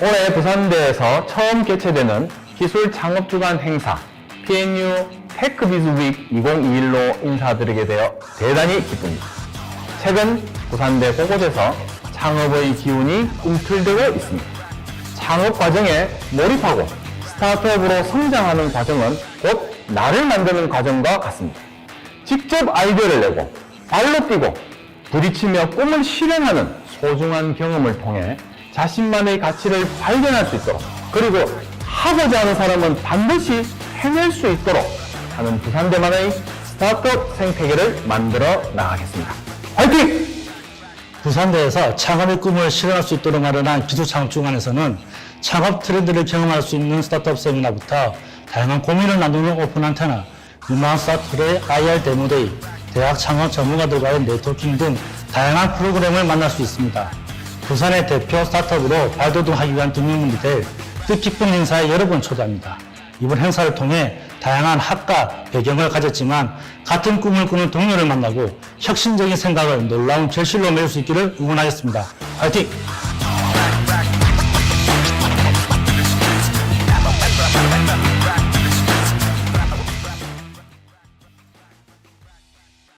올해 부산대에서 처음 개최되는 기술 창업 주간 행사 PNU 테크비즈 윅 2021로 인사드리게 되어 대단히 기쁩니다. 최근 부산대 곳곳에서 창업의 기운이 꿈틀대고 있습니다. 창업 과정에 몰입하고 스타트업으로 성장하는 과정은 곧 나를 만드는 과정과 같습니다. 직접 아이디어를 내고 발로 뛰고 부딪히며 꿈을 실현하는 소중한 경험을 통해 자신만의 가치를 발견할 수 있도록 그리고 하고자 하는 사람은 반드시 해낼 수 있도록 하는 부산대만의 스타트업 생태계를 만들어 나가겠습니다. 화이팅! 부산대에서 창업의 꿈을 실현할 수 있도록 마련한 기술창업 주간에서는 창업 트렌드를 경험할 수 있는 스타트업 세미나부터 다양한 고민을 나누는 오픈 안테나, 유망한 스타트업의 IR 데모데이, 대학 창업 전문가들과의 네트워킹 등 다양한 프로그램을 만날 수 있습니다. 부산의 대표 스타트업으로 발돋움하기 위한 등용문이 될 뜻깊은 행사에 여러분 초대합니다. 이번 행사를 통해 다양한 학과 배경을 가졌지만 같은 꿈을 꾸는 동료를 만나고 혁신적인 생각을 놀라운 결실로 맺을 수 있기를 응원하겠습니다. 화이팅!